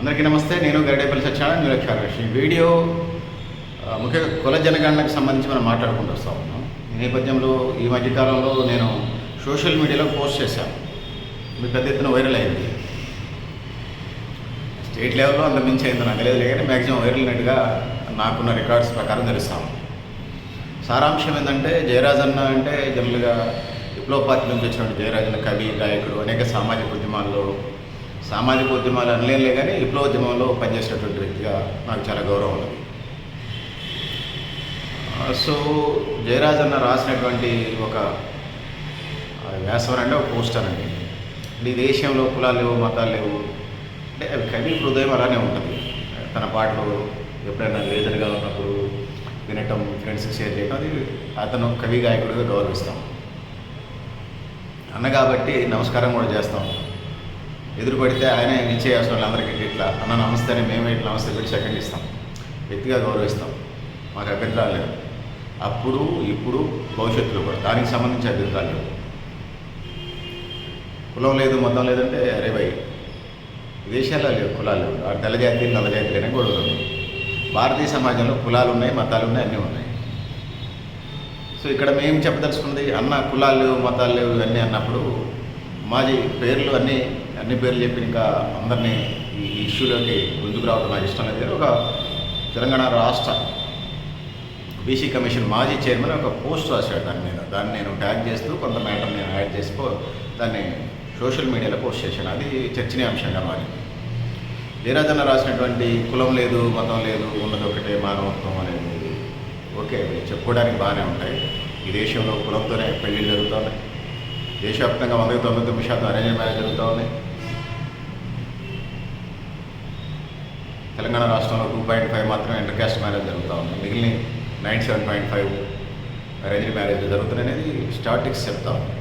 అందరికీ నమస్తే నేను గరిడేపల్లి సత్యనారాయణ న్యూ వీడియో. ముఖ్యంగా కుల జనగణనకు సంబంధించి మనం మాట్లాడుకుంటూ వస్తూ ఉన్నాం. ఈ నేపథ్యంలో ఈ మధ్యకాలంలో నేను సోషల్ మీడియాలో పోస్ట్ చేశాను. మీ పెద్ద ఎత్తున వైరల్ అయింది. స్టేట్ లెవెల్లో అంత మించి అయింది నాకు తెలియదు కానీ మ్యాక్సిమం వైరల్ అయినట్టుగా నాకున్న రికార్డ్స్ ప్రకారం తెలుస్తాం సారాంశం ఏంటంటే జయరాజన్న అంటే జనరల్గా విప్లవ పార్టీ నుంచి వచ్చినటువంటి జయరాజన్న కవి గాయకుడు అనేక సామాజిక ఉద్యమాల్లో సామాజిక ఉద్యమాలు అనలేనులే కానీ విప్లవోద్యమంలో పనిచేసినటువంటి వ్యక్తిగా నాకు చాలా గౌరవం ఉంది సో జయరాజ్ అన్న రాసినటువంటి ఒక వ్యాసం అంటే ఒక పోస్టర్ అండి. అంటే ఈ దేశంలో కులాలు లేవు మతాలు లేవు. అంటే అవి కవి హృదయం అలానే ఉంటుంది. తన పాటలు ఎప్పుడైనా లేదర్గా ఉన్నప్పుడు వినటం ఫ్రెండ్స్కి షేర్ చేయడం అది అతను కవి గాయకుడిగా గౌరవిస్తాం. అన్న కాబట్టి నమస్కారం కూడా చేస్తాం. ఎదురుపడితే ఆయన ఇచ్చేయాల్సిన వాళ్ళందరికీ ఇట్లా అన్న నమస్తే అని మేమే ఇట్లా నమస్తే పెట్టి సెకండ్ ఇస్తాం. వ్యక్తిగా గౌరవిస్తాం. మాకు అభ్యంతరాలు లేవు. అప్పుడు ఇప్పుడు భవిష్యత్తులో కూడా. దానికి సంబంధించి అభ్యంతరాలు లేవు. కులం లేదు మతం లేదంటే అరే భయ్ విదేశాల్లో లేవు కులాలు లేవు. ఆ తెల్ల జాతి నల్ల గొడవలు ఉన్నాయి. భారతీయ సమాజంలో కులాలు ఉన్నాయి మతాలు ఉన్నాయి అన్నీ ఉన్నాయి. సో ఇక్కడ మేము చెప్పదలుచుకున్నది అన్న కులాలు లేవు మతాలు లేవు ఇవన్నీ అన్నప్పుడు మాది పేర్లు అన్నీ అన్ని పేర్లు చెప్పి ఇంకా అందరినీ ఈ ఇష్యూలోకి ముందుకు రావడం నాకు ఇష్టం లేదు. ఒక తెలంగాణ రాష్ట్ర బీసీ కమిషన్ మాజీ చైర్మన్ ఒక పోస్ట్ రాశాడు దాని మీద. దాన్ని నేను ట్యాగ్ చేస్తూ కొంత మ్యాటర్ నేను యాడ్ చేసుకో దాన్ని సోషల్ మీడియాలో పోస్ట్ చేశాను. అది చర్చనీయాంశంగా మారింది. జయరాజన్న రాసినటువంటి కులం లేదు మతం లేదు ఉన్నది ఒకటే మానవత్వం అనేది ఓకే చెప్పుకోవడానికి బాగానే ఉంటాయి. ఈ దేశంలో కులంతోనే పెళ్ళిళ్ళు జరుగుతున్నాయి దేశవ్యాప్తంగా వందకి తొంభై తొమ్మిది శాతం అరేంజ్ మ్యారేజ్ జరుగుతూ ఉన్నాయి. తెలంగాణ రాష్ట్రంలో టూ పాయింట్ ఫైవ్ మాత్రమే ఇంటర్ క్యాస్ట్ మ్యారేజ్ జరుగుతూ ఉంది. మిగిలిన nine seven point five arranged marriage జరుగుతున్నాయి అనేది స్టాటిక్స్ చెప్తా ఉంది.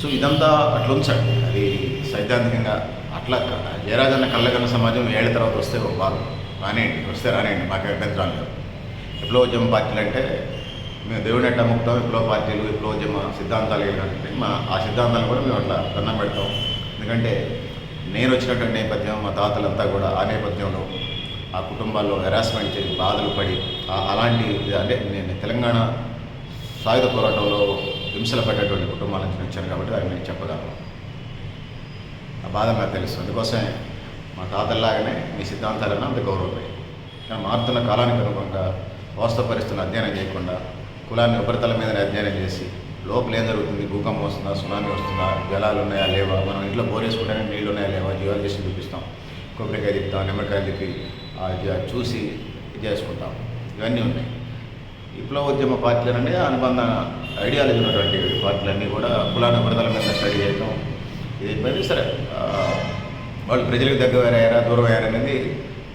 సో ఇదంతా అట్లా ఉంచండి అది సైద్ధాంతికంగా అట్లా జయరాజన్న కళ్ళగన్న సమాజం ఏళ్ళ తర్వాత వస్తే ఒక రానేయండి వస్తే రానేయండి మాకు అభ్యంతరాలు ఎప్పుడో విప్లవోద్యమ పార్టీలు అంటే మేము దేవుని ఎట్లా ముక్తాం విప్లవ పార్టీలు విప్లవోద్యమ సిద్ధాంతాలు ఏంటంటే మా ఆ సిద్ధాంతాలు కూడా మేము అట్లా దండం పెడతాం. ఎందుకంటే నేను వచ్చినటువంటి నేపథ్యం మా తాతలంతా కూడా ఆ నేపథ్యంలో ఆ కుటుంబాల్లో హెరాస్మెంట్ చేసి బాధలు పడి అలాంటి అంటే నేను తెలంగాణ సాయుధ పోరాటంలో హింసలు పడ్డటువంటి కుటుంబాల నుంచి వచ్చాను కాబట్టి దాన్ని నేను చెప్పగలను. ఆ బాధ నాకు తెలుసు. అందుకోసమే మా తాతల్లాగానే మీ సిద్ధాంతాలన్నా అంత గౌరవమే కానీ మారుతున్న కాలానికి అనుగుణంగా వాస్తవ పరిస్థితులను అధ్యయనం చేయకుండా కులాన్ని ఉపరితల మీదనే అధ్యయనం చేసి లోపల ఏం జరుగుతుంది? భూకంపం వస్తుందా? సునామీ వస్తుందా? జలాలు ఉన్నాయా? లేవా? మనం ఇంట్లో బోరేసుకుంటేనే నీళ్ళు ఉన్నాయా? లేవా? జీవాలు చేసి చూపిస్తాం. కొబ్బరికాయ తిప్పుతాం నిమ్మకాయ తిప్పి చూసి ఇది చేసుకుంటాం. ఇవన్నీ ఉన్నాయి. విప్లవోద్యమ పార్టీలు అంటే అనుబంధ ఐడియాలజీ ఉన్నటువంటి పార్టీలన్నీ కూడా కులాన ఉపరితల మీద స్టడీ చేయటం. ఇది అయిపోయింది సరే వాళ్ళు ప్రజలకు దగ్గర అయ్యారా దూరం అయ్యారా అనేది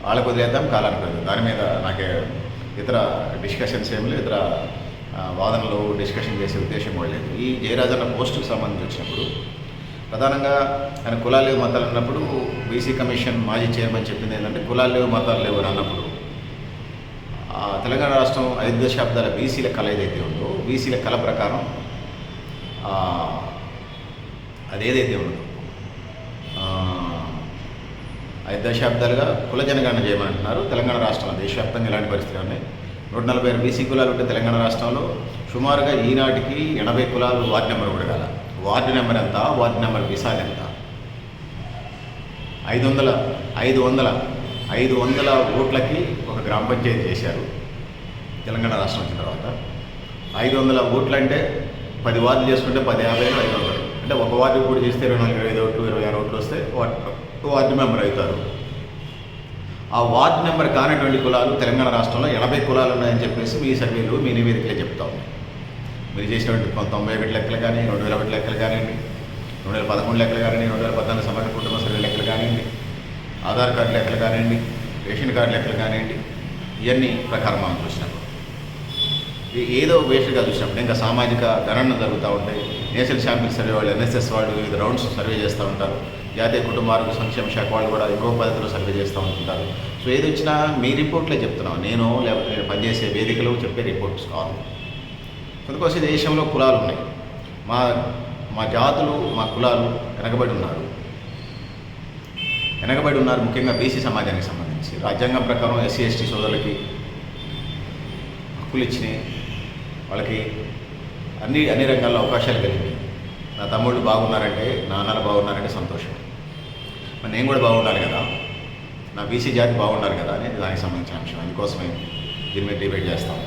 వాళ్ళకు వదిలేద్దాం కాలానికి దాని మీద నాకే ఇతర డిస్కషన్స్ ఏం లేవు ఇతర వాదనలు డిస్కషన్ చేసే ఉద్దేశం కూడా లేదు. ఈ జయరాజన్న పోస్టుకు సంబంధించి వచ్చినప్పుడు ప్రధానంగా ఆయన కులాలు లేవు మతాలు అన్నప్పుడు బీసీ కమిషన్ మాజీ చైర్మన్ చెప్పింది ఏంటంటే కులాలు లేవు మతాలు లేవు అని అన్నప్పుడు తెలంగాణ రాష్ట్రం ఐదు దశాబ్దాల బీసీల కళ ఏదైతే ఉందో బీసీల కళ ప్రకారం అదేదైతే ఉందో ఐదు దశాబ్దాలుగా కుల జనగణన చేయమంటున్నారు తెలంగాణ రాష్ట్రంలో దేశవ్యాప్తంగా ఇలాంటి పరిస్థితులు ఉన్నాయి. నూట నలభై ఆరు బీసీ కులాలు ఉంటే తెలంగాణ రాష్ట్రంలో సుమారుగా ఈనాటికి ఎనభై కులాలు వార్డు నెంబర్ కూడా వార్డు నెంబర్ ఎంత? వార్డు నెంబర్ విసాద్ ఎంత? ఐదు వందల ఐదు వందల ఐదు వందల ఓట్లకి ఒక గ్రామ పంచాయతీ చేశారు తెలంగాణ రాష్ట్రం వచ్చిన తర్వాత. ఐదు వందల ఓట్లు అంటే పది వార్డులు చేసుకుంటే పది యాభై ఐదు వందలు. అంటే ఒక వార్డు కూడా చేస్తే ఇరవై నాలుగు ఇరవై ఐదు ఓట్లు ఇరవై ఆరు ఓట్లు వస్తే వార్డు మెంబర్ అవుతారు. ఆ వార్డు నెంబర్ కానటువంటి కులాలు తెలంగాణ రాష్ట్రంలో ఎనభై కులాలు ఉన్నాయని చెప్పేసి మీ సర్వేలు మీ నివేదికలే చెప్తా ఉన్నాయి. మీరు చేసినటువంటి తొంభై ఒకటి లెక్కలు కానీ రెండు వేల ఒకటి లెక్కలు కానివ్వండి రెండు వేల పదకొండు లెక్కలు కానివ్వండి రెండు వేల పద్నాలుగు సమగ్ర కుటుంబ సర్వే లెక్కలు కానివ్వండి ఆధార్ కార్డు లెక్కలు కానివ్వండి రేషన్ కార్డు లెక్కలు కానివ్వండి ఇవన్నీ ప్రకారం మనం చూసినప్పుడు ఏదో వేషగా చూసినప్పుడు ఇంకా సామాజిక గణన జరుగుతూ ఉంటాయి. నేషనల్ ఛాంపియన్ సర్వే వాళ్ళు ఎన్ఎస్ఎస్ వాళ్ళు వివిధ రౌండ్స్ సర్వే చేస్తూ ఉంటారు. జాతీయ కుటుంబ ఆరోగ్య సంక్షేమ శాఖ వాళ్ళు కూడా ఎక్కువ పద్ధతిలో సర్వే చేస్తూ ఉంటుంటారు సో ఏది వచ్చినా మీ రిపోర్ట్లే చెప్తున్నాం. నేను లేకపోతే నేను పనిచేసే వేదికలో చెప్పే రిపోర్ట్స్ కాదు. అందుకోసం దేశంలో కులాలు ఉన్నాయి. మా మా జాతులు మా కులాలు వెనకబడి ఉన్నారు. వెనకబడి ఉన్నారు ముఖ్యంగా బీసీ సమాజానికి సంబంధించి. రాజ్యాంగం ప్రకారం ఎస్సీ ఎస్టీ సోదరులకి హక్కులు ఇచ్చినాయి. వాళ్ళకి అన్ని అన్ని రంగాల్లో అవకాశాలు కలిగినాయి. నా తమ్ముళ్ళు బాగున్నారంటే నాన్నలు బాగున్నారంటే సంతోషం. మరి నేను కూడా బాగుండాలి కదా? నా బీసీ జాతి బాగుండాలి కదా అనేది దానికి సంబంధించిన అంశం. అందుకోసమే దీని మీద డిబేట్ చేస్తాం.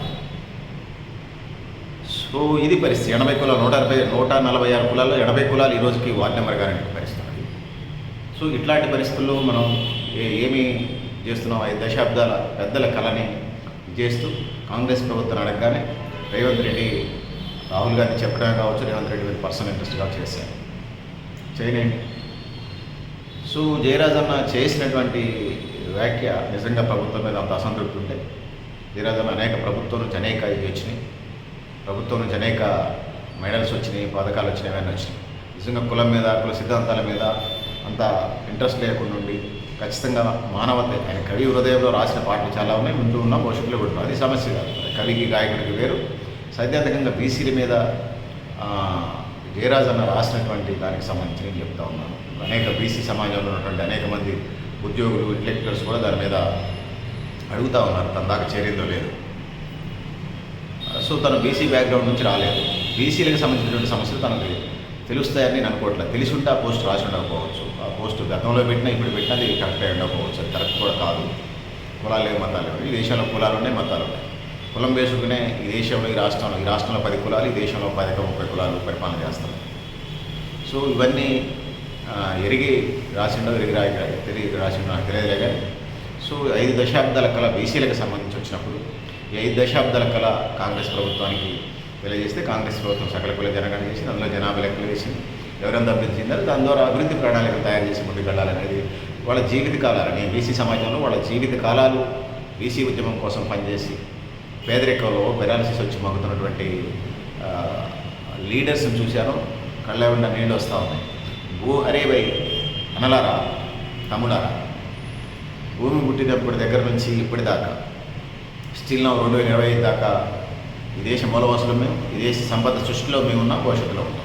సో ఇది పరిస్థితి. ఎనభై కులాలు నూట అరవై నూట నలభై ఆరు కులాల్లో ఎనభై కులాలు ఈ రోజుకి వార్డ్ నెంబర్ గారి పరిస్థితి. సో ఇట్లాంటి పరిస్థితుల్లో మనం ఏమి చేస్తున్నాం? ఐదు దశాబ్దాల పెద్దల కళని చేస్తూ కాంగ్రెస్ ప్రభుత్వం అడగగానే రేవంత్ రెడ్డి రాహుల్ గాంధీ చెప్పడం కావచ్చు రేవంత్ రెడ్డి మీద పర్సనల్ ఇంట్రెస్ట్గా చేశారు. చేయలేండి సో జయరాజ్ అన్న చేసినటువంటి వ్యాఖ్య నిజంగా ప్రభుత్వం మీద అంత అసంతృప్తి ఉంటే జయరాజ్ అన్న అనేక ప్రభుత్వం నుంచి అనేక ఇవి వచ్చినాయి. ప్రభుత్వం నుంచి అనేక మెడల్స్ వచ్చినాయి పథకాలు వచ్చినాయి అవన్నీ వచ్చినాయి. నిజంగా కులం మీద కుల సిద్ధాంతాల మీద అంత ఇంట్రెస్ట్ లేకుండా ఉండి ఖచ్చితంగా మానవత ఆయన కవి హృదయంలో రాసిన పాటలు చాలా ఉన్నాయి వింటూ ఉన్నాం భవిష్యత్తులో కూడా అది సమస్య కాదు. కవికి గాయకుడికి వేరు. సైద్ధాంతికంగా బీసీల మీద జయరాజన్న జయరాజ్ అన్న రాసినటువంటి దానికి సంబంధించి నేను చెప్తా ఉన్నాను. అనేక బీసీ సమాజంలో ఉన్నటువంటి అనేక మంది ఉద్యోగులు ఇంటలెక్చువల్స్ కూడా దాని మీద అడుగుతా ఉన్నారు. తన దాకా చేరిందో లేదు. సో తను బీసీ బ్యాక్గ్రౌండ్ నుంచి రాలేదు. బీసీలకు సంబంధించినటువంటి సమస్యలు తనకు తెలుస్తాయని నేను అనుకోవట్లేదు తెలిసి ఉంటే ఆ పోస్ట్ రాసి ఉండకపోవచ్చు. ఆ పోస్ట్ గతంలో పెట్టినా ఇప్పుడు పెట్టినా అది కరెక్ట్ అయి ఉండకపోవచ్చు. అది కరెక్ట్ కూడా కాదు. కులాలు లేవు మతాలు లేవు ఈ దేశంలో కులాలు ఉన్నాయి మతాలు ఉన్నాయి. కులం వేసుకునే ఈ దేశంలో ఈ రాష్ట్రంలో ఈ రాష్ట్రంలో పది కులాలు ఈ దేశంలో పది ముప్పై కులాలు పరిపాలన చేస్తారు. సో ఇవన్నీ ఎరిగి రాసిండో ఎరిగి రాయి తిరిగి రాసిండో నాకు తెలియదులే కానీ సో ఐదు దశాబ్దాల కళ బీసీలకు సంబంధించి వచ్చినప్పుడు ఈ ఐదు దశాబ్దాల కళ కాంగ్రెస్ ప్రభుత్వానికి తెలియజేస్తే కాంగ్రెస్ ప్రభుత్వం సకల కుల జనగణన చేసింది అందులో జనాభా లెక్కలు వేసింది ఎవరెంత అభివృద్ధి చెందారు దాని ద్వారా అభివృద్ధి ప్రణాళికలు తయారు చేసి ముందుకు వెళ్ళాలనేది వాళ్ళ జీవిత కాలాలని బీసీ సమాజంలో వాళ్ళ జీవిత కాలాలు బీసీ ఉద్యమం కోసం పనిచేసి పేదరికంలో పెరాలసిస్ వచ్చి మగ్గుతున్నటువంటి లీడర్స్ని చూశాను. కళ్ళ నీళ్ళు వస్తూ ఉన్నాయి. ఓ అరే వై అనలారా తమ్ముడారా భూమి పుట్టినప్పటి దగ్గర నుంచి ఇప్పటిదాకా స్టిల్ నా రెండు వేల ఇరవై ఐదు దాకా ఈ దేశ మూలవాసులు మేము ఈ దేశ సంపద సృష్టిలో మేము ఉన్నాం భవిష్యత్తులో ఉంటాం.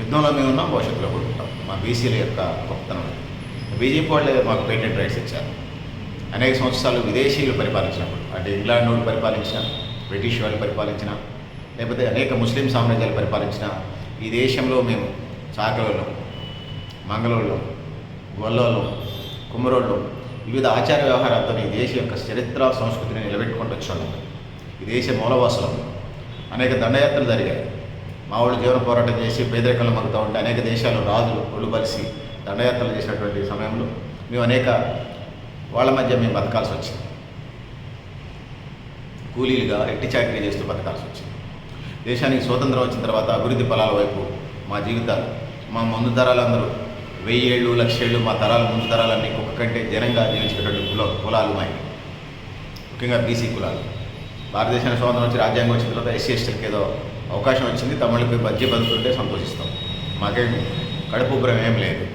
యుద్ధంలో మేము ఉన్నాం భవిష్యత్తులో కూడా ఉంటాం. మా బీసీల యొక్క గొప్పతనం బీజేపీ వాళ్ళే మాకు పేటెంట్ రైట్స్ ఇచ్చారు. అనేక సంవత్సరాలు విదేశీయులు పరిపాలించినప్పుడు అంటే ఇంగ్లాండ్ వాళ్ళు పరిపాలించిన బ్రిటిష్ వాళ్ళు పరిపాలించిన లేకపోతే అనేక ముస్లిం సామ్రాజ్యాలు పరిపాలించిన ఈ దేశంలో మేము చాకలలో మంగళూరులో గొల్లలో కుమ్మరోళ్ళు వివిధ ఆచార వ్యవహారాలతో ఈ దేశ యొక్క చరిత్ర సంస్కృతిని నిలబెట్టుకుంటూ వచ్చాము ఈ దేశ మూలవాసులం. అనేక దండయాత్రలు జరిగాయి. మా వాళ్ళు జీవన పోరాటం చేసి పేదరికంలో మగ్గుతూ ఉంటే అనేక దేశాలు రాజులు ఒళ్ళు బలిసి దండయాత్రలు చేసినటువంటి సమయంలో మేము అనేక వాళ్ళ మధ్య మేము బతకాల్సి వచ్చింది. కూలీలుగా ఎట్టి చాకరీ చేస్తూ బతకాల్సి వచ్చింది. దేశానికి స్వతంత్రం వచ్చిన తర్వాత అభివృద్ధి ఫలాల వైపు మా జీవితాలు మా ముందు తరాలందరూ వెయ్యి ఏళ్ళు లక్ష ఏళ్ళు మా తరాలు ముందు తరాలన్నీ కుక్క కంటే జనంగా జీవించేటటువంటి కుల కులాలు మాయి ముఖ్యంగా బీసీ కులాలు. భారతదేశానికి స్వాతంత్రం వచ్చి రాజ్యాంగం వచ్చిన తర్వాత ఎస్సీ ఎస్టీలకు ఏదో అవకాశం వచ్చింది తమిళకి బజ్జి బతుకుంటే సంతోషిస్తాం. మాకేం కడుపు ఉబ్బరం ఏం లేదు.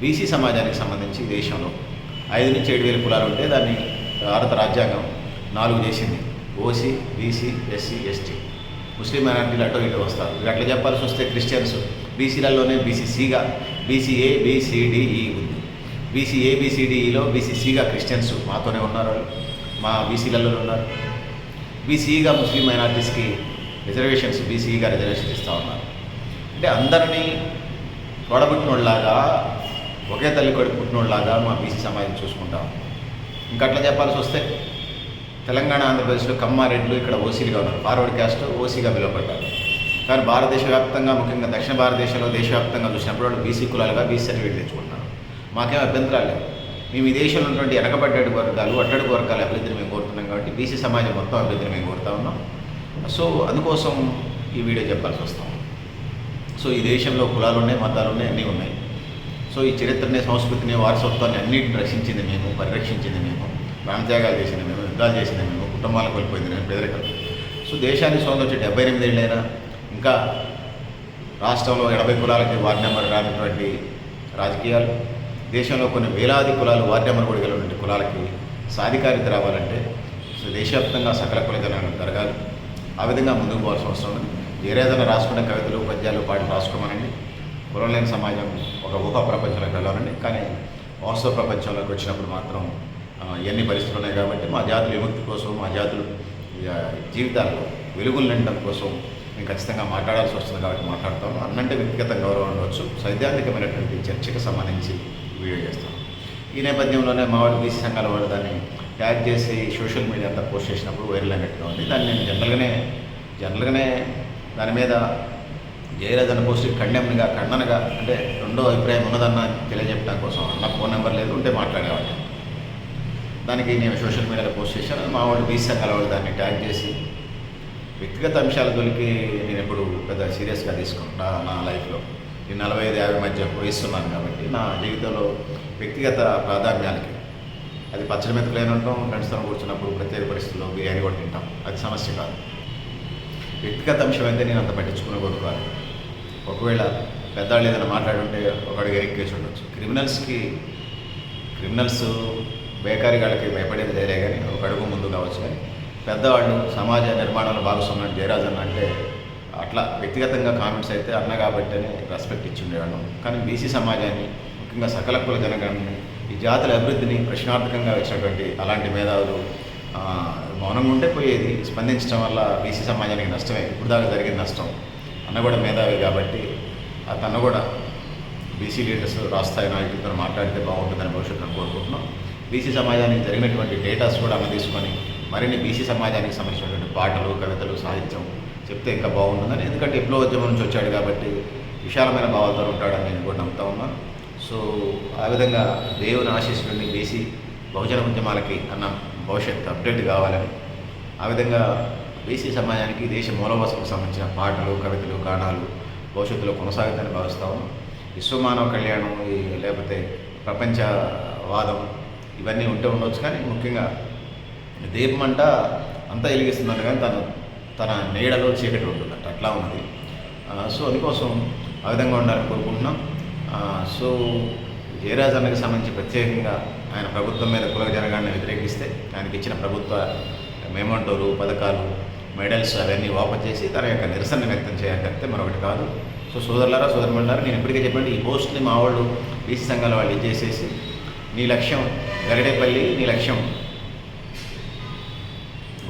బీసీ సమాజానికి సంబంధించి దేశంలో ఐదు నుంచి ఏడు వేల కులాలు ఉంటే దాన్ని భారత రాజ్యాంగం నాలుగు చేసింది. OC BC SC ST. Muslim మైనార్టీలు అటో ఇటో వస్తారు. ఇక అట్లా చెప్పాల్సి వస్తే క్రిస్టియన్స్ బీసీలలోనే బీసీసీగా బీసీఏ బీసీడీఈ e ఉంది. బీసీ ఏబిసిడిఈలో బీసీసీగా క్రిస్టియన్స్ మాతోనే ఉన్నారు వాళ్ళు. మా బీసీలలో ఉన్నారు. బీసీగా ముస్లిం మైనార్టీస్కి రిజర్వేషన్స్ బీసీగా రిజర్వేషన్ ఇస్తూ ఉన్నారు. అంటే అందరినీ తోడబుట్టినోళ్ళలాగా ఒకే తల్లి కొడుకు పుట్టినోళ్ళలాగా మా బీసీ సమాజం చూసుకుంటాం ఇంకా అట్లా చెప్పాల్సి వస్తే తెలంగాణ ఆంధ్రప్రదేశ్లో కమ్మారెడ్లు ఇక్కడ ఓసీలుగా ఉన్నారు. ఫార్వర్డ్ క్యాస్ట్ ఓసీగా పిలువబడ్డారు. కానీ భారతదేశ వ్యాప్తంగా ముఖ్యంగా దక్షిణ భారతదేశంలో దేశవ్యాప్తంగా చూసినప్పుడు వాళ్ళు బీసీ కులాలుగా బీసీ సర్టిఫికేట్ తెచ్చుకుంటున్నారు. మాకేం అభ్యంతరాలు లేవు. మేము ఈ దేశంలో ఉన్నటువంటి వెనకబడ్డటి వర్గాలు అట్టడుగు వర్గాల అభివృద్ధిని మేము కోరుతున్నాం కాబట్టి బీసీ సమాజం మొత్తం అభివృద్ధిని మేము కోరుతా ఉన్నాం. సో అందుకోసం ఈ వీడియో చెప్పాల్సి వస్తాం సో ఈ దేశంలో కులాలు ఉన్నాయి మతాలు ఉన్నాయి అన్నీ ఉన్నాయి. సో ఈ చరిత్రని సంస్కృతిని వారసత్వాన్ని అన్నింటిని రక్షించింది మేము పరిరక్షించింది మేము ప్రాణత్యాగాలు చేసింది మేము యుద్ధాలు చేసింది మేము కుటుంబాలు కోల్పోయింది మేము పేదరికం. సో దేశాన్ని స్వాతంత్రం వచ్చి డెబ్బై ఎనిమిది ఏళ్ళైనా ఇంకా రాష్ట్రంలో ఎనభై కులాలకి వార్డు నెంబర్ రానటువంటి రాజకీయాలు దేశంలో కొన్ని వేలాది కులాలు వార్డు నెంబర్ కూడా కలిగినటువంటి కులాలకి సాధికారిత రావాలంటే దేశవ్యాప్తంగా సకల కుల జనాలు జరగాలి ఆ విధంగా ముందుకు పోవాల్సిన అవసరం ఉంది. ఏదైనా రాసుకునే కవితలు పద్యాలు పాటలు రాసుకోమనండి. కులం లేని సమాజం ఒక ఊహా ప్రపంచంలోకి వెళ్ళాలండి. కానీ వాస్తవ ప్రపంచంలోకి వచ్చినప్పుడు మాత్రం ఎన్ని పరిస్థితులు ఉన్నాయి కాబట్టి మా జాతుల విముక్తి కోసం మా జాతులు జీవితాల్లో వెలుగులు నిండడం కోసం మేము ఖచ్చితంగా మాట్లాడాల్సి వస్తుంది కాబట్టి మాట్లాడతాం. అన్నంటే వ్యక్తిగత గౌరవం ఉండవచ్చు సైద్ధాంతికమైనటువంటి చర్చకు సంబంధించి వీడియో చేస్తాం. ఈ నేపథ్యంలోనే మా వాళ్ళు బీసీ సంఘాల వాళ్ళు దాన్ని ట్యాగ్ చేసి సోషల్ మీడియా అంతా పోస్ట్ చేసినప్పుడు వైరల్ అయినట్టుగా ఉంది. దాన్ని నేను జనరల్గానే జనరల్గానే దాని మీద జయరాజన్న పోస్ట్ ఖండెంగా ఖండనగా అంటే రెండో అభిప్రాయం ఉన్నదన్న తెలియజెప్పడం కోసం అన్న ఫోన్ నెంబర్ లేదు ఉంటే మాట్లాడేవాడిని. దానికి నేను సోషల్ మీడియాలో పోస్ట్ చేశాను. మా వాళ్ళు బీసీ సంఘాల వాళ్ళు దాన్ని ట్యాగ్ చేసి వ్యక్తిగత అంశాల తొలికి నేను ఎప్పుడు పెద్ద సీరియస్గా తీసుకుంటా నా లైఫ్లో. నేను నలభై ఐదు యాభై మధ్య వహిస్తున్నాను కాబట్టి నా జీవితంలో వ్యక్తిగత ప్రాధాన్యాలకి. అది పచ్చడి మెతుకులైన ఉంటాం ఫ్రెండ్స్తో కూర్చున్నప్పుడు ప్రత్యేక పరిస్థితుల్లో బిర్యానీ కూడా తింటాం. అది సమస్య కాదు. వ్యక్తిగత అంశం అయితే నేను అంత పట్టించుకునే కూడా కాదు. ఒకవేళ పెద్దవాళ్ళు ఏదైనా మాట్లాడుంటే ఒకడికి ఎరిక్కేసి ఉండొచ్చు. క్రిమినల్స్కి క్రిమినల్స్ బేకారీ వాళ్ళకి భయపడేది లేదే కానీ ఒక అడుగు ముందు కావచ్చు కానీ పెద్దవాళ్ళు సమాజ నిర్మాణంలో భాగస్వామ్యం జయరాజ్ అన్న అంటే అట్లా వ్యక్తిగతంగా కామెంట్స్ అయితే అన్న కాబట్టి అని రెస్పెక్ట్ ఇచ్చి ఉండేవాళ్ళం కానీ బీసీ సమాజాన్ని ముఖ్యంగా సకల కుల జనగణని ఈ జాతుల అభివృద్ధిని ప్రశ్నార్థకంగా వచ్చినటువంటి అలాంటి మేధావులు మౌనంగా ఉంటే పోయేది స్పందించడం వల్ల బీసీ సమాజానికి నష్టమే. ఇప్పుడు దాకా జరిగిన నష్టం. అన్న కూడా మేధావి కాబట్టి ఆ తను కూడా బీసీ లీడర్స్ రాస్తాయి నాయకులతో మాట్లాడితే బాగుంటుందని భవిష్యత్తులో కోరుకుంటున్నాం. బీసీ సమాజానికి జరిగినటువంటి డేటాస్ కూడా అమ్మ తీసుకొని మరిన్ని బీసీ సమాజానికి సంబంధించినటువంటి పాటలు కవితలు సాహిత్యం చెప్తే ఇంకా బాగుంటుందని. ఎందుకంటే ఎప్పుడో ఉద్యమం నుంచి వచ్చాడు కాబట్టి విశాలమైన భావాలతో ఉంటాడని నేను కూడా నమ్ముతా ఉన్నాను సో ఆ విధంగా దేవుని ఆశీస్సులని బీసీ బహుజన ఉద్యమాలకి అన్న భవిష్యత్తు అప్డేట్ కావాలని ఆ విధంగా బీసీ సమాజానికి దేశ మూలవాసులకు సంబంధించిన పాటలు కవితలు గానాలు భవిష్యత్తులో కొనసాగుతాయని భావిస్తా ఉన్నాం. విశ్వమానవ కళ్యాణం లేకపోతే ప్రపంచవాదం ఇవన్నీ ఉంటే ఉండొచ్చు కానీ ముఖ్యంగా దీపం అంట అంతా వెలిగిస్తున్నారు కానీ తను తన నీడలో చీకటి ఉంటుందంట. అట్లా ఉన్నది. సో అందుకోసం ఆ విధంగా ఉండాలని కోరుకుంటున్నాం. సో జయరాజ్ అన్నకి సంబంధించి ప్రత్యేకంగా ఆయన ప్రభుత్వం మీద కుల జనగాన్ని వ్యతిరేకిస్తే ఆయనకి ఇచ్చిన ప్రభుత్వ మేమంటోరు పథకాలు మెడల్స్ అవన్నీ వాపస్ చేసి తన యొక్క నిరసన వ్యక్తం చేయాలంటే మరొకటి కాదు. సో సోదరులారా సోదరులారా నేను ఇప్పటికే చెప్పండి ఈ పోస్ట్ని మా వాళ్ళు బీసీ సంఘాల వాళ్ళు ఇచ్చేసేసి నీ లక్ష్యం గరిడేపల్లి నీ లక్ష్యం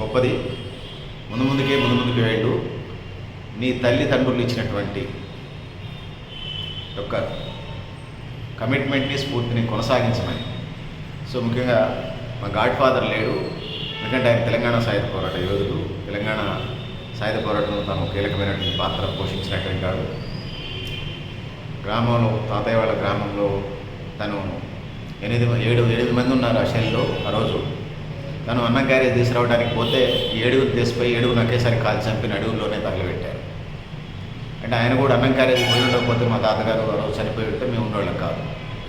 గొప్పది. ముందు ముందుకే ముందు ముందుకు వెళ్ళు. నీ తల్లిదండ్రులు ఇచ్చినటువంటి యొక్క కమిట్మెంట్ని స్ఫూర్తిని కొనసాగించమని. సో ముఖ్యంగా మా గాడ్ ఫాదర్ లేడు. ఎందుకంటే ఆయన తెలంగాణ సాయుధ పోరాట యోధుడు. తెలంగాణ సాయుధ పోరాటంలో తాను కీలకమైనటువంటి పాత్ర పోషించినటువంటి కాదు గ్రామంలో తాతయ్య వాళ్ళ గ్రామంలో తను ఎనిమిది ఏడు ఎనిమిది మంది ఉన్నారు ఆ షెల్లో ఆ రోజు. తను అన్నం క్యారేజ్ తీసుకురావడానికి పోతే ఏడుగురు తీసిపోయి ఏడుగురు ఒకేసారి కాల్చి చంపిన అడుగుల్లోనే తగలబెట్టారు. అంటే ఆయన కూడా అన్నం క్యారేజ్ పోయి ఉండకపోతే మా తాతగారు ఆ చనిపోయి ఉంటే మేము ఉండేవాళ్ళం కాదు.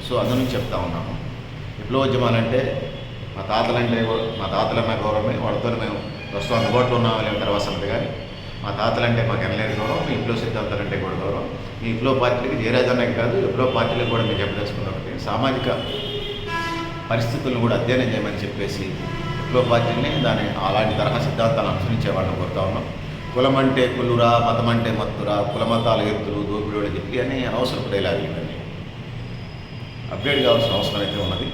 సో అందులో చెప్తా ఉన్నాము. విప్లవోద్యమాలంటే మా తాతలంటే మా తాతలన్న గౌరవమే. వాళ్ళతో మేము ప్రస్తుతం అందుబాటులో ఉన్నామని తర్వాత కానీ మా తాతలంటే మాకు ఎనలేని గౌరవం మీ ఇంట్లో సిద్ధాంతాలంటే కూడా గౌరవం. మీ ఇంట్లో పార్టీలకి జయరాజన్నకి కాదు ఇంట్లో పార్టీలకు కూడా మేము చెప్పదలుచుకున్న ఒకటి సామాజిక పరిస్థితులను కూడా అధ్యయనం చేయమని చెప్పేసి విప్లవ పార్టీని దాని అలాంటి తరహా సిద్ధాంతాలను అనుసరించే వాళ్ళని కోరుతా ఉన్నాం. కులం అంటే కులురా మతం అంటే మత్తురా కులమతాల ఎత్తులు దోపిడోళ్ళు చెప్పి అని అనవసరపు డైలాగ్ ఇవన్నీ. అప్డేట్ కావాల్సిన అవసరం అయితే ఉన్నది.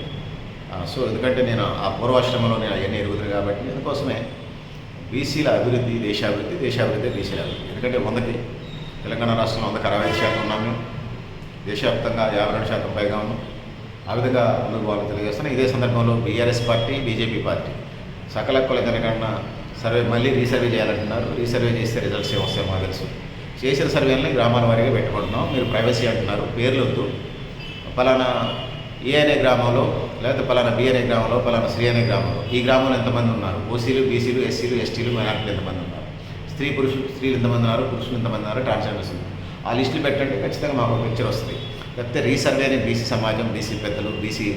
సో ఎందుకంటే నేను ఆ పూర్వాశ్రమంలో నేను అవన్నీ ఎరుగుతుంది కాబట్టి అందుకోసమే బీసీల అభివృద్ధి దేశాభివృద్ధి దేశాభివృద్ధి బీసీల అభివృద్ధి. ఎందుకంటే వందకి తెలంగాణ రాష్ట్రంలో వందకు అరవై ఐదు శాతం ఉన్నాము దేశవ్యాప్తంగా యాభై రెండు శాతం పైగా ఉన్నాం. ఆ విధంగా ముందుకు వాళ్ళు తెలియజేస్తున్నాను ఇదే సందర్భంలో బీఆర్ఎస్ పార్టీ బీజేపీ పార్టీ. సకల కుల సర్వే మళ్ళీ రీసర్వే చేయాలంటున్నారు. రీసర్వే చేస్తే రిజల్ట్స్ ఏమొస్తాయో మాకు తెలుసు. చేసిన సర్వేలని గ్రామాల వారిగా పెట్టుకుంటున్నాం. మీరు ప్రైవసీ అంటున్నారు. పేర్లు వద్దు పలానా ఏ అనే గ్రామంలో లేకపోతే పలానా బి అనే గ్రామంలో పలానా శ్రీ అనే గ్రామంలో ఈ గ్రామంలో ఎంతమంది ఉన్నారు? ఓసీలు బీసీలు ఎస్సీలు ఎస్టీలు మైనార్టీలు ఎంతమంది ఉన్నారు? స్త్రీ పురుషులు స్త్రీలు ఎంతమంది ఉన్నారు? పురుషులు ఎంతమంది ఉన్నారు? ట్రాన్స్జెండర్స్ ఆ లిస్టులు పెట్టండి. ఖచ్చితంగా మాకు పిక్చర్ వస్తుంది. లేకపోతే రీసర్వే అనే బీసీ సమాజం బీసీ పెద్దలు బీసీ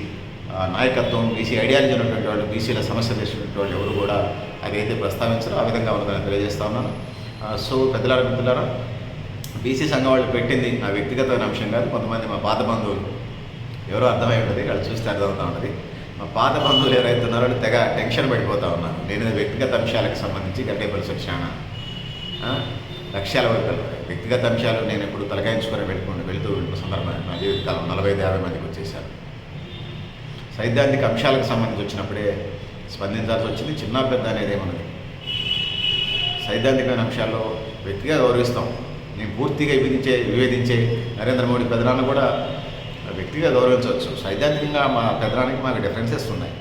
నాయకత్వం బీసీ ఐడియాలజీ ఉన్నటువంటి వాళ్ళు బీసీల సమస్య తెచ్చినటువంటి వాళ్ళు ఎవరు కూడా అదైతే ప్రస్తావించారో ఆ విధంగా ఉన్నదని తెలియజేస్తా ఉన్నాను. సో పెద్దలారా మిత్రులారా బీసీ సంఘం వాళ్ళు పెట్టింది నా వ్యక్తిగతమైన అంశం కాదు. కొంతమంది మా పాత బంధువులు ఎవరో అర్థమై ఉంటుంది వాళ్ళు చూస్తే అర్థమవుతా ఉంటుంది. మా పాత బంధువులు ఎవరైతే ఉన్నారో తెగ టెన్షన్ పడిపోతా ఉన్నాను నేను వ్యక్తిగత అంశాలకు సంబంధించి గడ్డేపల్లి వచ్చాన లక్ష్యాల వైపు వ్యక్తిగత అంశాలు నేను ఇప్పుడు తలకాయించుకొని పెట్టుకుని వెళుతూ వెళ్ళిన సందర్భం నా జీవితకాలం నలభై యాభై మందికి వచ్చేసి సైద్ధాంతిక అంశాలకు సంబంధించి వచ్చినప్పుడే స్పందించాల్సి వచ్చింది. చిన్న పెద్ద అనేది ఏమన్నది సైద్ధాంతికమైన అంశాల్లో వ్యక్తిగా గౌరవిస్తాం. నేను పూర్తిగా విధించే వివేదించే నరేంద్ర మోడీ పెదనాన్ని కూడా వ్యక్తిగా గౌరవించవచ్చు. సైద్ధాంతికంగా మా పెదనానికి మాకు డిఫరెన్సెస్ ఉన్నాయి.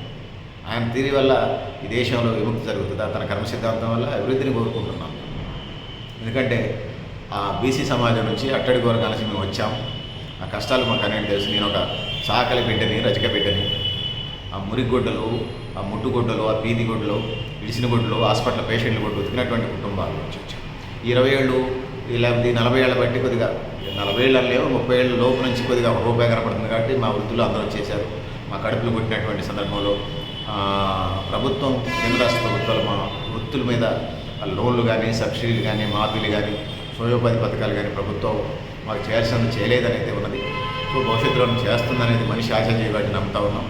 ఆయన తీరి వల్ల ఈ దేశంలో విముక్తి జరుగుతుందా? తన కర్మ సిద్ధాంతం వల్ల అభివృద్ధిని కోరుకుంటున్నాం. ఎందుకంటే ఆ బీసీ సమాజం నుంచి అట్టడి వర్గాల మేము వచ్చాము ఆ కష్టాలు మాకు అనేది తెలుసు. నేను ఒక సాకలి బిడ్డని రచిక బిడ్డని. ఆ మురిగొడ్డలు ఆ ముట్టుగొడ్డలు ఆ పీదిగొడ్డలు గుడ్డలు ఇడిసిన హాస్పిటల్ పేషెంట్లు కూడా బతికినటువంటి కుటుంబాలు నుంచి ఇరవై ఏళ్ళు లేకపోతే నలభై ఏళ్ళ బట్టి కొద్దిగా నలభై ఏళ్ళ లేవు ముప్పై ఏళ్ళ లోపు నుంచి కొద్దిగా ఒక రూపాయి కనపడుతుంది కాబట్టి మా వృద్ధులు అందరూ చేశారు మా కడుపులు కొట్టినటువంటి సందర్భంలో ప్రభుత్వం కేంద్ర రాష్ట్ర ప్రభుత్వాలు మా వృత్తుల మీద ఆ లోన్లు కానీ సబ్సిడీలు కానీ మాఫీలు కానీ స్వయోపాధి పథకాలు కానీ ప్రభుత్వం మాకు చేయాల్సింది చేయలేదనేది ఉన్నది. సో భవిష్యత్తులో చేస్తుందనేది మనిషి ఆశ చేయబట్టి నమ్ముతా ఉన్నాం.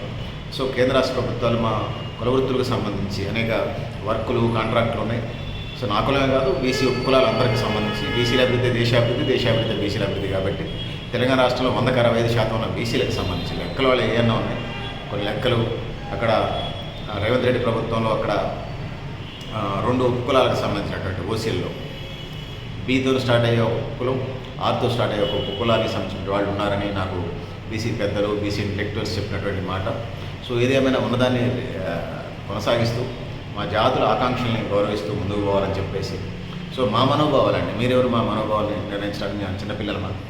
సో కేంద్ర రాష్ట్ర ప్రభుత్వాలు మా కులవృత్తులకు సంబంధించి అనేక వర్కులు కాంట్రాక్టులు ఉన్నాయి. సో నా కులమే కాదు బీసీ కులాలందరికీ సంబంధించి. బీసీల అభివృద్ధి దేశాభివృద్ధి దేశాభివృద్ధి బీసీల అభివృద్ధి కాబట్టి తెలంగాణ రాష్ట్రంలో వందకు అరవై ఐదు శాతం ఉన్న బీసీలకు సంబంధించి లెక్కల వాళ్ళు ఏమన్నా ఉన్నాయి. కొన్ని లెక్కలు అక్కడ రేవంత్ రెడ్డి ప్రభుత్వంలో అక్కడ రెండు ఉపకులాలకు సంబంధించినటువంటి ఓసీల్లో బీతో స్టార్ట్ అయ్యే ఒక కులం ఆర్తో స్టార్ట్ అయ్యే ఒక కులానికి సంబంధించిన వాళ్ళు ఉన్నారని నాకు బీసీ పెద్దలు బీసీ ఇంటెలెక్చువల్స్ చెప్పినటువంటి మాట. సో ఏదేమైనా ఉన్నదాన్ని కొనసాగిస్తూ మా జాతుల ఆకాంక్షల్ని గౌరవిస్తూ ముందుకు పోవాలని చెప్పేసి. సో మా మనోభావాలండి మీరెవరు మా మనోభావాలని నిర్ణయించడానికి నేను మాకు.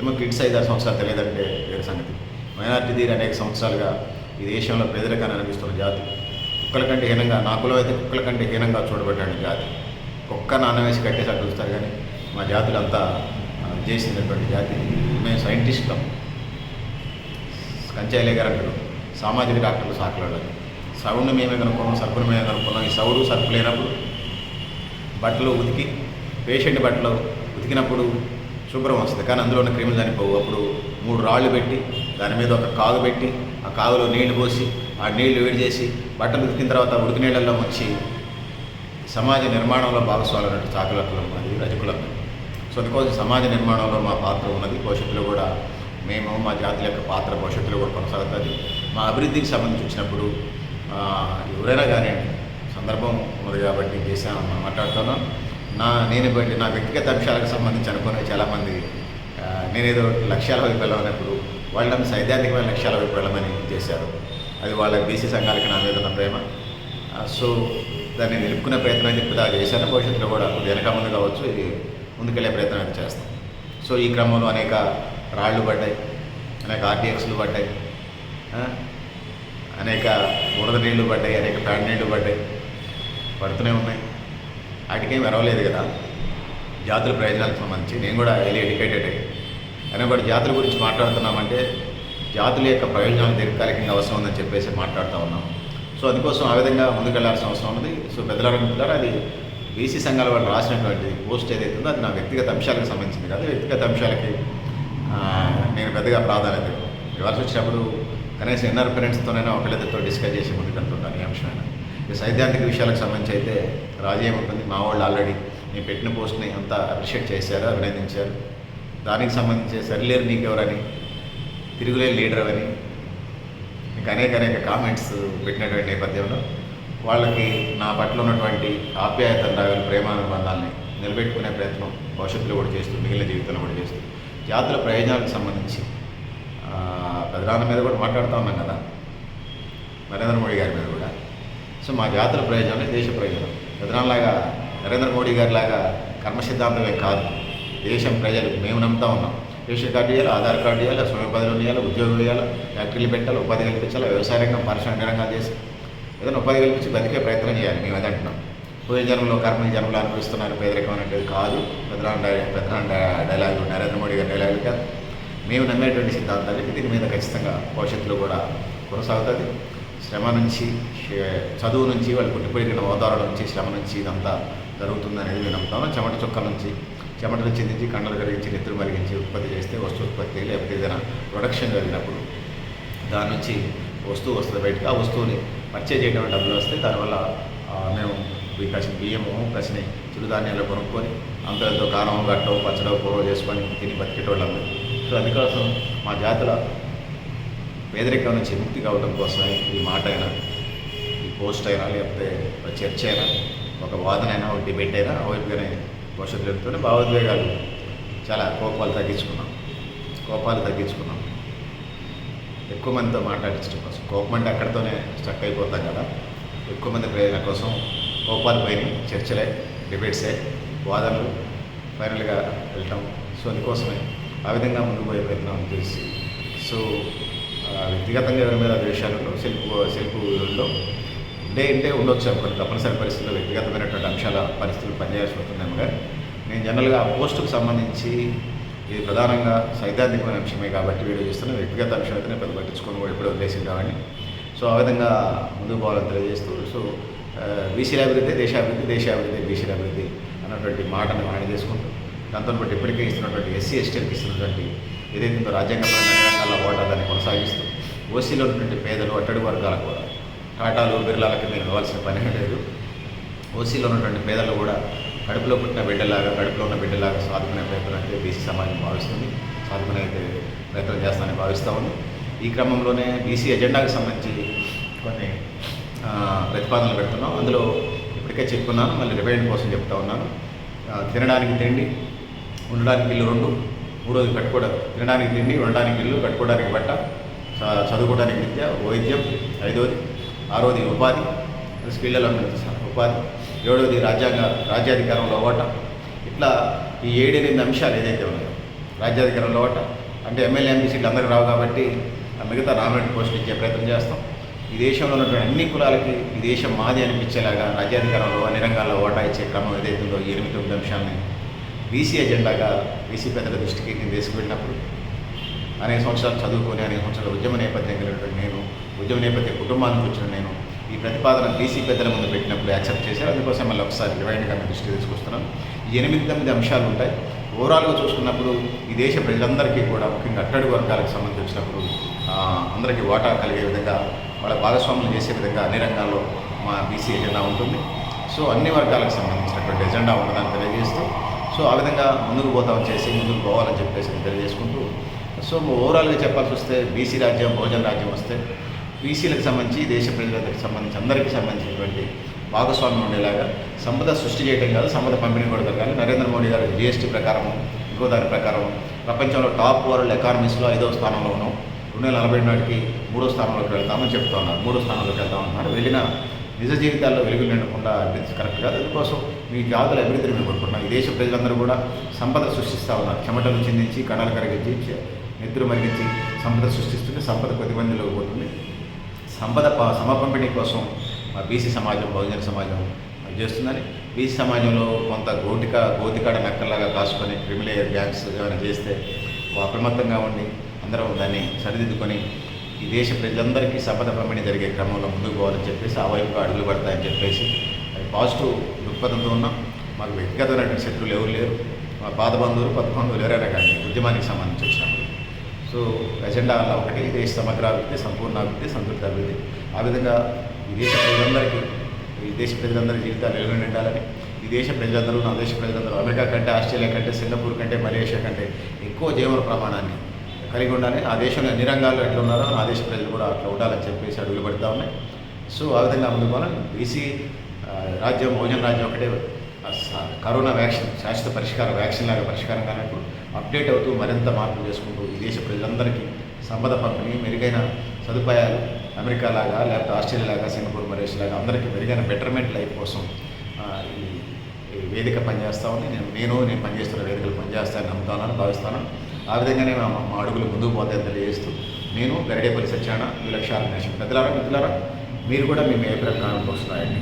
ఏమో కిడ్స్ ఐదారు సంవత్సరాలు తెలియదంటే వేరే సంగతి. మైనార్టీ తీరు అనేక సంవత్సరాలుగా ఈ దేశంలో పేదరికాన్ని అనిపిస్తున్న జాతి. కుక్కల కంటే హీనంగా నా కులం అయితే కుక్కల కంటే హీనంగా చూడబడ్డాడు జాతి. కుక్క నాన్న వేసి కట్టేసాడు చూస్తారు కానీ మా జాతులు అంతా చేసినటువంటి జాతి. మేము సైంటిస్టులం. కంచాయిలే గారు అంటారు సామాజిక డాక్టర్లు సాకలాడాలి. సౌండ్ మేమే కనుక్కున్నాం సరుకులు మేమే కనుక్కున్నాం ఈ సౌడు సరుకు లేనప్పుడు బట్టలు ఉతికి పేషెంట్ బట్టలు ఉతికినప్పుడు శుభ్రం వస్తుంది. కానీ అందులో ఉన్న క్రిములు చనిపోవు అప్పుడు మూడు రాళ్ళు పెట్టి దాని మీద ఒక కాగు పెట్టి ఆ కాగులో నీళ్ళు పోసి ఆ నీళ్ళు వేడి చేసి బట్టలు ఉతికిన తర్వాత ఉడికి నీళ్ళల్లో వచ్చి సమాజ నిర్మాణంలో భాగస్వామైనట్టు చాకలకులం అది రజకులం సో అందుకోసం సమాజ నిర్మాణంలో మా పాత్ర ఉన్నది. భవిష్యత్తులో కూడా మేము మా జాతుల యొక్క పాత్ర భవిష్యత్తులో కూడా కొనసాగుతుంది. మా అభివృద్ధికి సంబంధించి వచ్చినప్పుడు ఎవరైనా కానీ సందర్భం ఉన్నది కాబట్టి చేసాం మాట్లాడుతున్నాను నా నేను బట్టి నా వ్యక్తిగత అంశాలకు సంబంధించి అనుకునే చాలామంది నేనేదో లక్ష్యాల వైపు వెళ్ళమన్నప్పుడు వాళ్ళని సైద్ధాంతికమైన లక్ష్యాల వైపు వెళ్ళమని చేశారు. అది వాళ్ళ బీసీ సంఘాలకి నా మీద ఉన్న ప్రేమ. సో దాన్ని నిలుపుకునే ప్రయత్నం అయితే ఇప్పుడు చేశాను. భవిష్యత్తులో కూడా వెనక ముందు కావచ్చు ఇది ముందుకెళ్ళే ప్రయత్నం అయితే చేస్తాం. సో ఈ క్రమంలో అనేక రాళ్ళు పడ్డాయి అనేక ఆర్టీఎక్స్లు పడ్డాయి అనేక బురద నీళ్ళు పడ్డాయి అనేక ప్యాడ్ నీళ్ళు పడ్డాయి పడుతూనే ఉన్నాయి. వాటికేం ఎరవలేదు కదా. జాతుల ప్రయోజనాలకు సంబంధించి నేను కూడా వెళ్ళి ఎడ్యుకేటెడ్ కానీ కూడా జాతుల గురించి మాట్లాడుతున్నామంటే జాతుల యొక్క ప్రయోజనాలు దీర్ఘకాలికంగా అవసరం ఉందని చెప్పేసి మాట్లాడుతూ ఉన్నాం. సో అందుకోసం ఆ విధంగా ముందుకెళ్ళాల్సిన అవసరం ఉంది సో పెద్దల అది బీసీ సంఘాల వాళ్ళు రాసినటువంటి పోస్ట్ ఏదైతే ఉందో అది నా వ్యక్తిగత అంశాలకు సంబంధించింది కాదు వ్యక్తిగత అంశాలకి నేను పెద్దగా ప్రాధాన్యత ఇవ్వాల్సి వచ్చినప్పుడు కనీసం ఇన్నర్ పేరెంట్స్తోనైనా ఒకళ్ళిద్దరితో డిస్కస్ చేసి ముందుకెళ్తుంటాను ఈ అంశమైన ఇక సైద్ధాంతిక విషయాలకు సంబంధించి అయితే రాజీ ఏముంటుంది మా వాళ్ళు ఆల్రెడీ నేను పెట్టిన పోస్ట్ని అంతా అప్రిషియేట్ చేశారు అభినందించారు. దానికి సంబంధించి సరిలేరు నీకెవరని తిరుగులేని లీడర్ అని ఇంకా అనేక అనేక కామెంట్స్ పెట్టినటువంటి నేపథ్యంలో వాళ్ళకి నా పట్ల ఉన్నటువంటి ఆప్యాయత రాగల ప్రేమానుబంధాలని నిలబెట్టుకునే ప్రయత్నం భవిష్యత్తులో కూడా చేస్తూ మిగిలిన జీవితంలో కూడా చేస్తూ. జాతుల ప్రయోజనాలకు సంబంధించి. ఆ, ప్రధాన మీద కూడా మాట్లాడుతూ ఉన్నాం కదా. నరేంద్ర మోడీ గారి మీద కూడా. సో మా జాతుల ప్రయోజనాలు దేశ ప్రయోజనం. ప్రధానలాగా నరేంద్ర మోడీ గారి లాగా కర్మ సిద్ధాంతమే కాదు. దేశం ప్రజలు మేము నమ్ముతా ఉన్నాం. రేషన్ కార్డు ఇవ్వాలి ఆధార్ కార్డు ఇవ్వాలి స్వయం పదవులు ఇవ్వాలి ఉద్యోగం ఇవ్వాలి ఫ్యాక్టరీలు పెట్టాలి ఉపాధి కల్పించాలి వ్యవసాయ రంగం పారిశ్రామిక రంగాలు చేసి. ఏదైనా ఉపాధి కల్పించి బతికే ప్రయత్నం చేయాలి మేము అంటున్నాం. పోయే జన్మలో కర్మ జన్మలు అనిపిస్తున్నారు. పేదరికం అనేది కాదు. పెద్దరాన్ డై డైలాగులు నరేంద్ర మోడీ గారి డైలాగులు కాదు. మేము నమ్మేటువంటి సిద్ధాంతాలకి దీని మీద ఖచ్చితంగా భవిష్యత్తులో కూడా కొనసాగుతుంది. శ్రమ నుంచి చదువు నుంచి వాళ్ళు పుట్టిపోయిన ఓదారుల నుంచి శ్రమ నుంచి ఇదంతా జరుగుతుందనేది మేము నమ్ముతాము చెమట చుక్కల నుంచి చెమటలు చెందించి కండలు కలిగించి నిద్ర మరిగించి ఉత్పత్తి చేస్తే వస్తు ఉత్పత్తి లేకపోతే ఏదైనా ప్రొడక్షన్ జరిగినప్పుడు దాని నుంచి వస్తువు వస్తుంది బయటకు. ఆ వస్తువుని పర్చేజ్ చేయడం డబ్బులు వస్తే దానివల్ల మేము ఈ కసిన బియ్యము కసిన చిరుధాన్యాలు కొనుక్కొని అందరితో కారం గట్టో పచ్చడో కూర చేసుకొని తిని బతికేటోళ్ళం సో అందుకోసం మా జాతుల పేదరికం నుంచి ముక్తి కావడం కోసమే ఈ మాట అయినా ఈ పోస్ట్ అయినా లేకపోతే చర్చ అయినా ఒక వాదన అయినా ఒక డిబేట్ అయినా అవైపుగానే భవిష్యత్తు జరుగుతుంటే భావోద్వేగాలు చాలా కోపాలు తగ్గించుకున్నాం. కోపాలు తగ్గించుకున్నాం. ఎక్కువ మందితో మాట్లాడించడం కోసం కోపం అంటే అక్కడితోనే స్టక్ అయిపోతాం కదా. ఎక్కువ మంది ప్రయోజనం కోసం కోపాలు పోయి చర్చలే డిబేట్సే వాదనలు ఫైనల్గా వెళ్ళటం సో అందుకోసమే ఆ విధంగా ముందుకు పోయే ప్రయత్నం చేసి సో వ్యక్తిగతంగా ఎవరి మీద ద్వేషాలు సెల్ఫ్ సెల్ఫ్ ఉండవు. ఉండే అంటే ఉండొచ్చు కొన్ని తప్పనిసరి పరిస్థితుల్లో వ్యక్తిగతమైనటువంటి అంశాల పరిస్థితులు పనిచేయాల్సి ఉంటుందేమో కానీ నేను జనరల్గా ఆ పోస్టుకు సంబంధించి ఇది ప్రధానంగా సైద్ధాంతికమైన అంశమే కాబట్టి వీడియో చేస్తున్న. వ్యక్తిగత అంశం అయితే నేను పెద్ద పట్టించుకొని కూడా ఎప్పుడో ఉద్దేశం సో ఆ విధంగా ముందుకు పోవాలని తెలియజేస్తూ సో బీసీల అభివృద్ధి దేశాభివృద్ధి దేశాభివృద్ధి బీసీల అభివృద్ధి అన్నటువంటి మాటను మనం చేసుకుంటూ దాంతో బట్టి ఇప్పటికే ఇస్తున్నటువంటి ఎస్సీ ఎస్టీలకు ఇస్తున్నటువంటి ఏదైతే రాజ్యాంగ రాజ్యాంగపరమైన రంగాల్లో ఓటా దాన్ని కొనసాగిస్తూ ఓసీలో ఉన్నటువంటి పేదలు అట్టడి వర్గాలకు కూడా టాటాలు బిర్లాలకి మీరు ఇవ్వాల్సిన పని లేదు. ఓసీలో ఉన్నటువంటి పేదలు కూడా కడుపులో పుట్టిన బిడ్డలాగా కడుపులో ఉన్న బిడ్డలాగా సాధుకునే ప్రయత్నం అయితే బీసీ సమాజం భావిస్తుంది. సాధుకునే అయితే ప్రయత్నం చేస్తానని భావిస్తా ఉంది. ఈ క్రమంలోనే బీసీ ఎజెండాకు సంబంధించి కొన్ని ప్రతిపాదనలు పెడుతున్నాం. అందులో ఇప్పటికే చెప్పుకున్నాను మళ్ళీ రివైండ్ కోసం చెప్తా ఉన్నాను. తినడానికి తిండి ఉండడానికి ఇల్లు రెండు మూడోది కట్టుకోవడం. తినడానికి తిండి ఉండడానికి ఇల్లు కట్టుకోవడానికి బట్ట చ- చదువుకోవడానికి విద్య వైద్యం ఐదోది ఆరోది ఉపాధి స్కిల్ డెవలప్మెంట్ ఉపాధి. ఏడవది రాజ్యాంగ రాజ్యాధికారంలో ఓట. ఇట్లా ఈ ఏడెనిమిది అంశాలు ఏదైతే ఉన్నాయో రాజ్యాధికారంలో ఓట. అంటే ఎమ్మెల్యే ఎంపీ సీట్లు అందరికీ రావు కాబట్టి మిగతా నామినేట్ పోస్టులు ఇచ్చే ప్రయత్నం చేస్తాం. ఈ దేశంలో ఉన్నటువంటి అన్ని కులాలకి ఈ దేశం మాది అనిపించేలాగా రాజ్యాధికారంలో అన్ని రంగాల్లో ఓటా ఇచ్చే క్రమం ఏదైతే ఈ ఎనిమిది తొమ్మిది అంశాలని బీసీ ఎజెండాగా బీసీ పెద్దల దృష్టికి నేను తీసుకువెళ్ళినప్పుడు అనేక సంవత్సరాలు చదువుకొని అనేక సంవత్సరాల ఉద్యమ నేపథ్యం కలిగినటువంటి నేను ఉద్యమ నేపథ్య కుటుంబానికి వచ్చిన నేను ఈ ప్రతిపాదన బీసీ పెద్దల ముందు పెట్టినప్పుడు యాక్సెప్ట్ చేశారు. అందుకోసం మళ్ళీ ఒకసారి డివైడ్గా మీ దృష్టికి తీసుకొస్తున్నాను. ఈ ఎనిమిది తొమ్మిది అంశాలు ఉంటాయి. ఓవరాల్గా చూసుకున్నప్పుడు ఈ దేశ ప్రజలందరికీ కూడా ముఖ్యంగా అట్టడి వర్గాలకు సంబంధించినప్పుడు అందరికీ వాటా కలిగే విధంగా వాళ్ళ భాగస్వాములు చేసే విధంగా అన్ని రంగాల్లో మా బీసీ ఎజెండా ఉంటుంది. సో అన్ని వర్గాలకు సంబంధించినటువంటి ఎజెండా ఉంటుందని తెలియజేస్తూ సో ఆ విధంగా ముందుకు పోతామని చేసి ముందుకు పోవాలని చెప్పేసి తెలియజేసుకుంటూ సో ఓవరాల్గా చెప్పాల్సి వస్తే బీసీ రాజ్యం భోజన రాజ్యం వస్తే బీసీలకు సంబంధించి దేశ ప్రజలకు సంబంధించి అందరికీ సంబంధించినటువంటి భాగస్వామ్యం ఉండేలాగా సంపద సృష్టి చేయడం కాదు సంపద పంపిణీ కూడా జరగాలి నరేంద్ర మోడీ గారు జిఎస్టీ ప్రకారం ఇంకో దాని ప్రకారం ప్రపంచంలో టాప్ వరల్డ్ ఎకానమీస్లో ఐదో స్థానంలో ఉన్నాం. రెండు వేల నలభై నాటికి మూడో స్థానంలోకి వెళ్తామని చెప్తా ఉన్నారు మూడో స్థానంలోకి వెళ్తామన్నారు వెళ్ళిన నిజ జీవితాల్లో వెలుగులు నిండకుండా అనిపించి కరెక్ట్ కాదు. అందుకోసం మీ జాతుల అభివృద్ధిని మేము కోరుకుంటున్నాం. ఈ దేశ ప్రజలందరూ కూడా సంపద సృష్టిస్తూ ఉన్నారు. చెమటలు చిందించి కణాలు కరిగించి నిద్ర మరిగించి సంపద సృష్టిస్తుంటే సంపద కొద్ది పోతుంది. సంపద ప- సమపంపిణీ కోసం మా బీసీ సమాజం బహుజన సమాజం చేస్తుందని బీసీ సమాజంలో కొంత గోటిక గోతికాడ నక్కల్లాగా కాసుకొని క్రిమిలేయర్ గ్యాంగ్స్ ఏమైనా చేస్తే అప్రమత్తంగా ఉండి అందరం దాన్ని సరిదిద్దుకొని ఈ దేశ ప్రజలందరికీ సపథ పంపిణీ జరిగే క్రమంలో ముందుకు పోవాలని చెప్పేసి ఆ వైపు అడుగులు పడతాయని చెప్పేసి అది పాజిటివ్ దృక్పథంతో ఉన్నాం. మాకు వ్యక్తిగతమైనటువంటి శత్రువులు ఎవరు లేరు. మా పాత బంధువులు కొత్త బంధువులు ఎవరైనా కానీ ఉద్యమానికి సంబంధించి వచ్చినప్పుడు సో ఎజెండా వల్ల ఒకటి దేశ సమగ్రాభివృద్ధి సంపూర్ణ అభివృద్ధి సంతృప్తి అభివృద్ధి. ఆ విధంగా ఈ దేశ ప్రజలందరికీ ఈ దేశ ప్రజలందరి జీవితాలు ఎలుగుని ఉండాలని ఈ దేశ ప్రజలందరూ నా దేశ ప్రజలందరూ అమెరికా కంటే ఆస్ట్రేలియా కంటే సింగపూర్ కంటే మలేషియా కంటే ఎక్కువ జీవన ప్రమాణాన్ని కలిగి ఉండాలి. ఆ దేశంలో ఎన్ని రంగాల్లో ఎట్లా ఉన్నారో ఆ దేశ ప్రజలు కూడా అట్లా ఉండాలని చెప్పేసి అడుగులు పెడతా ఉన్నాయి. సో ఆ విధంగా ముందు మనం బీసీ రాజ్యం భోజన రాజ్యం ఒకటే. స- కరోనా వ్యాక్సిన్ శాశ్వత పరిష్కారం వ్యాక్సిన్ లాగా పరిష్కారం కానట్టు అప్డేట్ అవుతూ మరింత మార్పులు చేసుకుంటూ ఈ దేశ ప్రజలందరికీ సంపద పంపిణీ మెరుగైన సదుపాయాలు అమెరికా లాగా లేకపోతే ఆస్ట్రేలియా లాగా సింగపూర్ మలేషియా లాగా అందరికీ మెరుగైన బెటర్మెంట్ లైఫ్ కోసం ఈ ఈ వేదిక పనిచేస్తా ఉంది. నేను నేను నేను పనిచేస్తున్న వేదికలు పనిచేస్తానని నమ్ముతానని భావిస్తాను. ఆ విధంగానే మా మా అడుగులు ముందుకు పోతాయని తెలియజేస్తూ నేను గరిడేపల్లి సత్యాన విలక్షాల నేషన్ పెద్దలారా మిత్రులారా మీరు కూడా మీ అభిప్రాయం కామెంట్ బాక్స్లో రాయండి.